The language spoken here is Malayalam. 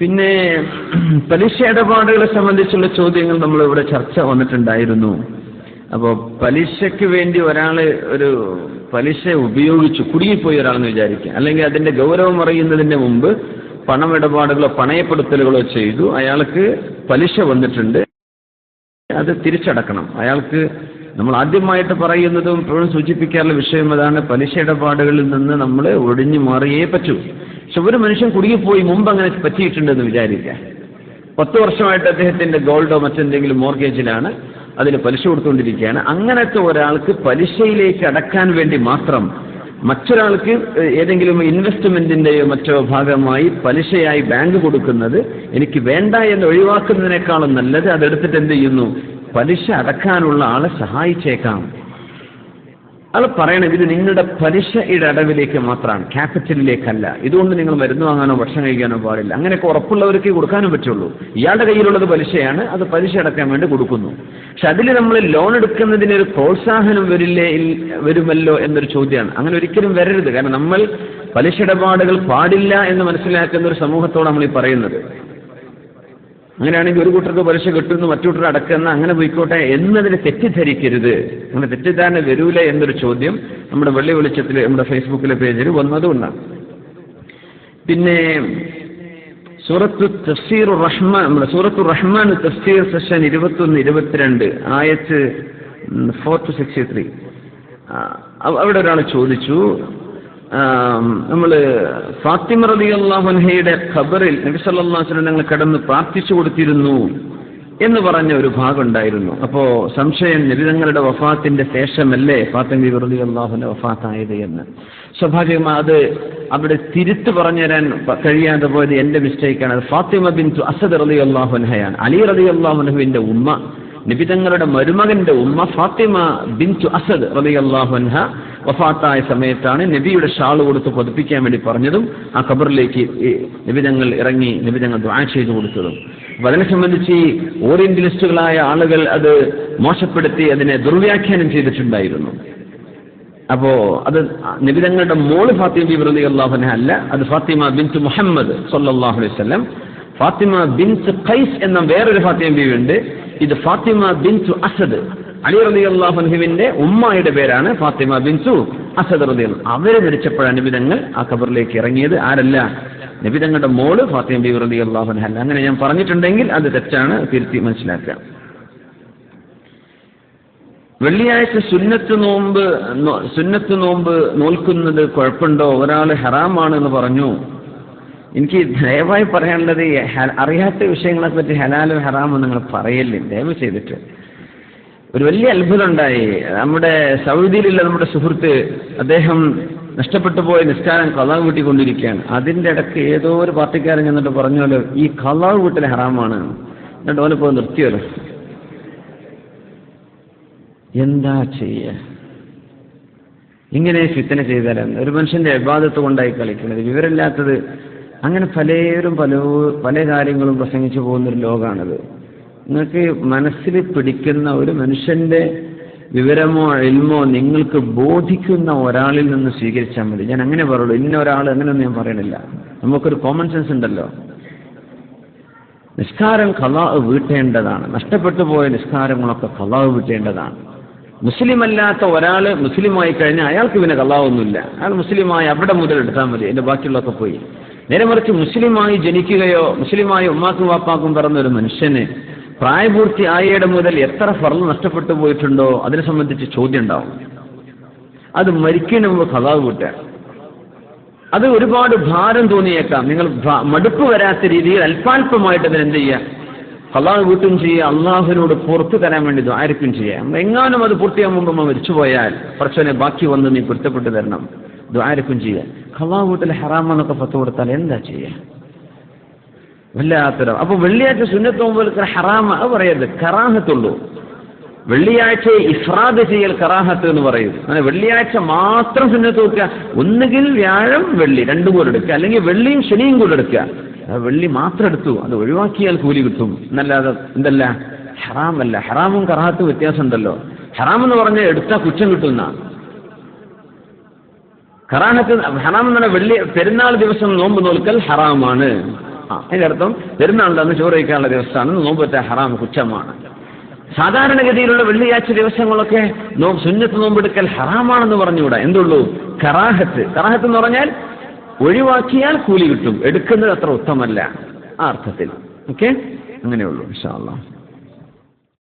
പിന്നെ പലിശ ഇടപാടുകളെ സംബന്ധിച്ചുള്ള ചോദ്യങ്ങൾ നമ്മൾ ഇവിടെ ചർച്ച വന്നിട്ടുണ്ടായിരുന്നു. അപ്പോൾ പലിശയ്ക്ക് വേണ്ടി ഒരാൾ ഒരു പലിശ ഉപയോഗിച്ചു കുടുങ്ങിപ്പോയി ഒരാളെന്ന് വിചാരിക്കുക അല്ലെങ്കിൽ അതിന്റെ ഗൗരവം അറിയുന്നതിന് മുമ്പ് പണമിടപാടുകളോ പണയപ്പെടുത്തലുകളോ ചെയ്തു അയാൾക്ക് പലിശ വന്നിട്ടുണ്ട്. അത് തിരിച്ചടക്കണം. അയാൾക്ക് നമ്മൾ ആദ്യമായിട്ട് പറയുന്നതും ഇപ്പോഴും സൂചിപ്പിക്കാറുള്ള വിഷയം അതാണ് പലിശ ഇടപാടുകളിൽ നിന്ന് നമ്മൾ ഒഴിഞ്ഞു മാറിയേ പറ്റൂ. പക്ഷെ ഒരു മനുഷ്യൻ കുടുങ്ങിപ്പോയി മുമ്പ് അങ്ങനെ പറ്റിയിട്ടുണ്ടെന്ന് വിചാരിക്കുക. പത്ത് വർഷമായിട്ട് അദ്ദേഹത്തിന്റെ ഗോൾഡോ മറ്റെന്തെങ്കിലും മോർഗേജിലാണ് അതിന് പലിശ കൊടുത്തുകൊണ്ടിരിക്കുകയാണ്. അങ്ങനത്തെ ഒരാൾക്ക് പലിശയിലേക്ക് അടക്കാൻ വേണ്ടി മാത്രം മറ്റൊരാൾക്ക് ഏതെങ്കിലും ഇൻവെസ്റ്റ്മെന്റിന്റെയോ മറ്റോ ഭാഗമായി പലിശയായി ബാങ്ക് കൊടുക്കുന്നത് എനിക്ക് വേണ്ട എന്ന് ഒഴിവാക്കുന്നതിനേക്കാളും നല്ലത് അതെടുത്തിട്ട് എന്ത് ചെയ്യുന്നു? പലിശ അടക്കാനുള്ള ആളെ സഹായിച്ചേക്കാം. അത് പറയണം ഇത് നിങ്ങളുടെ പലിശയുടെ അടവിലേക്ക് മാത്രമാണ് ക്യാപിറ്റലിലേക്കല്ല. ഇതുകൊണ്ട് നിങ്ങൾ മരുന്ന് വാങ്ങാനോ ഭക്ഷണം കഴിക്കാനോ പാടില്ല. അങ്ങനെയൊക്കെ ഉറപ്പുള്ളവർക്ക് കൊടുക്കാനും പറ്റുള്ളൂ. ഇയാളുടെ കയ്യിലുള്ളത് പലിശയാണ് അത് പലിശ അടക്കാൻ വേണ്ടി കൊടുക്കുന്നു. പക്ഷെ അതിൽ നമ്മൾ ലോൺ എടുക്കുന്നതിന് ഒരു പ്രോത്സാഹനം വരില്ലേ വരുമല്ലോ എന്നൊരു ചോദ്യമാണ്. അങ്ങനെ ഒരിക്കലും വരരുത്. കാരണം നമ്മൾ പലിശ ഇടപാടുകൾ പാടില്ല എന്ന് മനസ്സിലാക്കുന്ന ഒരു സമൂഹത്തോട് നമ്മൾ ഈ പറയുന്നത്. അങ്ങനെയാണെങ്കിൽ ഒരു കൂട്ടർക്ക് പലിശ കിട്ടുന്നു മറ്റു കൂട്ടർ അടക്കുന്ന അങ്ങനെ പോയിക്കോട്ടെ എന്നതിന് തെറ്റിദ്ധരിക്കരുത്. അങ്ങനെ തെറ്റിദ്ധാരണ വരൂല എന്നൊരു ചോദ്യം നമ്മുടെ വെള്ളി വെളിച്ചത്തിൽ നമ്മുടെ ഫേസ്ബുക്കിലെ പേജിൽ വന്നതുകൊണ്ടാണ് പിന്നെ സൂറത്തു തഫ്സീർ റഹ്മാൻ നമ്മുടെ സൂറത്തു റഹ്മാൻ തഫ്സീർ സെഷൻ ഇരുപത്തൊന്ന് ഇരുപത്തിരണ്ട് ആയത്ത് ഫോർ ടു സിക്സ്റ്റി ത്രീ അവിടെ ഒരാൾ ചോദിച്ചു നമ്മൾ ഫാത്തിമ റബി അള്ളാഹുൻഹയുടെ ഖബറിൽ നബി സല്ലല്ലാഹു അലൈഹി വസല്ലം ഞങ്ങൾ കിടന്ന് പ്രാർത്ഥിച്ചു കൊടുത്തിരുന്നു എന്ന് പറഞ്ഞ ഒരു ഭാഗം ഉണ്ടായിരുന്നു. അപ്പോ സംശയം നബിതങ്ങളുടെ വഫാത്തിന്റെ ശേഷമല്ലേ ഫാത്തിമ റബി അള്ളാഹുന്റെ വഫാത്തായത് എന്ന്. സ്വാഭാവികമായി അത് അവിടെ തിരുത്ത് പറഞ്ഞു തരാൻ കഴിയാതെ പോയത് എന്റെ മിസ്റ്റേക്കാണ്. അത് ഫാത്തിമ ബിൻ അസദ് റബി അള്ളാഹുൻഹയാണ് അലി റബി അള്ളാഹുൻഹുവിന്റെ ഉമ്മ നിബിതങ്ങളുടെ മരുമകന്റെ ഉമ്മ ഫാത്തിമ ബിൻ അസദ് റളിയല്ലാഹു അൻഹ വഫാത്തായ സമയത്താണ് നബിയുടെ ഷാൾ കൊടുത്ത് പതിപ്പിക്കാൻ വേണ്ടി പറഞ്ഞതും ആ ഖബറിലേക്ക് നിബിധങ്ങൾ ഇറങ്ങി നിബിതങ്ങൾ ദ്വാ ചെയ്തു കൊടുത്തതും. അപ്പൊ അതിനെ സംബന്ധിച്ച് ഈ ഓറിയന്റലിസ്റ്റുകളായ ആളുകൾ അത് മോശപ്പെടുത്തി അതിനെ ദുർവ്യാഖ്യാനം ചെയ്തിട്ടുണ്ടായിരുന്നു. അപ്പോ അത് നിബിതങ്ങളുടെ മോൾ ഫാത്തിമ ബി അള്ളാഹുനെ അള്ളാഹുന അല്ല അത് ഫാത്തിമ ബിൻത്ത് മുഹമ്മദ് സല്ലാഹു അലൈഹി വസല്ലം. ഫാത്തിമ ബിൻസ് ഖൈസ് എന്ന വേറൊരു ഫാത്തിമ ബീവി ഉണ്ട് ഇത് ഫാത്തിമ ബിൻതു അസദ്. അലി റബി അള്ളാഹുനുവിന്റെ ഉമ്മയുടെ പേരാണ് ഫാത്തിമ ബിൻസു അസദ് റബി അവർ മരിച്ചപ്പോഴാണ് നിബിതങ്ങൾ ആ ഖബറിലേക്ക് ഇറങ്ങിയത്. ആരല്ല? നിബിതങ്ങളുടെ മോൾ ഫാത്തിമ ബി റബി അള്ളാഹുന അല്ല അങ്ങനെ ഞാൻ പറഞ്ഞിട്ടുണ്ടെങ്കിൽ അത് തെറ്റാണ്. തിരുത്തി മനസ്സിലാക്കുക. വെള്ളിയാഴ്ച സുന്നത്ത് നോമ്പ് സുന്നത്ത് നോമ്പ് നോൽക്കുന്നത് കുഴപ്പമുണ്ടോ? ഒരാൾ ഹറാമാണ് എന്ന് പറഞ്ഞു. എനിക്ക് ദയവായി പറയാനുള്ളത് അറിയാത്ത വിഷയങ്ങളെ പറ്റി ഹലാലും ഹറാമും നിങ്ങൾ പറയല്ലേ? ദയവ് ചെയ്തിട്ട്. ഒരു വലിയ അത്ഭുതം ഉണ്ടായി നമ്മുടെ സൗദിയിലുള്ള നമ്മുടെ സുഹൃത്ത് അദ്ദേഹം നഷ്ടപ്പെട്ടു പോയ നിസ്കാരം കലാവ് വീട്ടിക്കൊണ്ടിരിക്കുകയാണ്. അതിന്റെ ഇടയ്ക്ക് ഏതോ ഒരു പാർട്ടിക്കാരൻ എന്നിട്ട് പറഞ്ഞല്ലോ ഈ കലാവ് വീട്ടിൽ ഹറാമാണ്. എന്നിട്ട് ഓനെ പോയി നിർത്തിയല്ലോ എന്താ ചെയ്യ? ഇങ്ങനെ ഫിത്തന ചെയ്താലാണ്. ഒരു മനുഷ്യന്റെ അബാധത്ത് കൊണ്ടായി കളിക്കുന്നത്. വിവരമില്ലാത്തത് അങ്ങനെ പലരും പല പല കാര്യങ്ങളും പ്രസംഗിച്ചു പോകുന്നൊരു ലോകമാണത് നിങ്ങൾക്ക് മനസ്സിൽ പിടിക്കുന്ന ഒരു മനുഷ്യന്റെ വിവരമോ എൽമോ നിങ്ങൾക്ക് ബോധിക്കുന്ന ഒരാളിൽ നിന്ന് സ്വീകരിച്ചാൽ മതി. ഞാൻ അങ്ങനെ പറയുള്ളൂ. ഇന്ന ഒരാൾ അങ്ങനെയൊന്നും ഞാൻ പറയണില്ല. നമുക്കൊരു കോമൺ സെൻസ് ഉണ്ടല്ലോ. നിസ്കാരം കലാവ് വീട്ടേണ്ടതാണ്. നഷ്ടപ്പെട്ടു പോയ നിസ്കാരങ്ങളൊക്കെ കലാവ് വീട്ടേണ്ടതാണ്. മുസ്ലിം അല്ലാത്ത ഒരാൾ മുസ്ലിമായി കഴിഞ്ഞാൽ അയാൾക്ക് പിന്നെ കലാവൊന്നുമില്ല അയാൾ മുസ്ലിമായി അവിടെ മുതൽ എടുത്താൽ മതി. എന്റെ ബാക്കിയുള്ളതൊക്കെ പോയി. നേരെ മറിച്ച് മുസ്ലിമായി ജനിക്കുകയോ മുസ്ലിമായി ഉമ്മാക്കും വാപ്പാക്കും പറഞ്ഞ ഒരു മനുഷ്യന് പ്രായപൂർത്തി ആയയുടെ മുതൽ എത്ര ഫർൾ നഷ്ടപ്പെട്ടു പോയിട്ടുണ്ടോ അതിനെ സംബന്ധിച്ച് ചോദ്യം ഉണ്ടാവും. അത് മരിക്കുന്ന മുമ്പ് കഥാവ് കൂട്ടുക. അത് ഒരുപാട് ഭാരം തോന്നിയേക്കാം. നിങ്ങൾ മടുപ്പ് വരാത്ത രീതിയിൽ അല്പാൽപമായിട്ട് അതിന് എന്ത് ചെയ്യുക? കൂട്ടും ചെയ്യുക അള്ളാഹുവിനോട് പുറത്തു തരാൻ വേണ്ടി ആയിരിക്കും ചെയ്യാം എങ്ങാനും അത് പൂർത്തിയാകുമ്പോൾ നമ്മൾ നമ്മൾ മരിച്ചുപോയാൽ പ്രശ്നം ബാക്കി വന്ന് നീ പൊരുത്തപ്പെട്ട് തരണം. ദ്വാരക്കും ചെയ്യുക. കള്ളാഹ് വീട്ടിൽ ഹറാമെന്നൊക്കെ പത്ത് കൊടുത്താൽ എന്താ ചെയ്യുക? വല്ലാത്തൊരു അപ്പൊ വെള്ളിയാഴ്ച സുന്നത്ത് മുമ്പ് ഹറാമ അത് പറയരുത്. കറാഹത്തുള്ളൂ. വെള്ളിയാഴ്ച ഇഫ്രാദ് ചെയ്യൽ കറാഹത്ത് എന്ന് പറയും. അങ്ങനെ വെള്ളിയാഴ്ച മാത്രം സുന്നത്ത് നോക്കുക ഒന്നുകിൽ വ്യാഴം വെള്ളി രണ്ടും കൂടെ എടുക്കുക. അല്ലെങ്കിൽ വെള്ളിയും ശനിയും കൂടെ എടുക്കുക. വെള്ളി മാത്രം എടുത്തു. അത് ഒഴിവാക്കിയാൽ കൂലി കിട്ടും. എന്നല്ലാതെ എന്തല്ല? ഹറാമല്ല. ഹറാമും കറാഹത്തും വ്യത്യാസമുണ്ടല്ലോ. ഹറാം എന്ന് പറഞ്ഞാൽ എടുത്താൽ കുറ്റം കിട്ടുന്ന. കറാഹത്ത് ഹറാം എന്ന് പറഞ്ഞാൽ വെള്ളി പെരുന്നാൾ ദിവസം നോമ്പ് നോൽക്കൽ ഹറാമാണ്. ആ അതിന്റെ അർത്ഥം പെരുന്നാളിന്റെ അന്ന് ചോറ് കഴിക്കാനുള്ള ദിവസമാണ്. നോമ്പത്തെ ഹറാം കുറ്റമാണ്. സാധാരണഗതിയിലുള്ള വെള്ളിയാഴ്ച ദിവസങ്ങളൊക്കെ നോ സുന്നത്ത് നോമ്പെടുക്കൽ ഹറാമാണെന്ന് പറഞ്ഞുകൂടാ. എന്തുള്ളൂ? കറാഹത്ത്. കറാഹത്ത് എന്ന് പറഞ്ഞാൽ ഒഴിവാക്കിയാൽ കൂലി കിട്ടും. എടുക്കുന്നത് അത്ര ഉത്തമല്ല ആ അർത്ഥത്തിൽ. ഓക്കെ? അങ്ങനെയുള്ളൂ ഇൻഷാ അള്ളാഹ്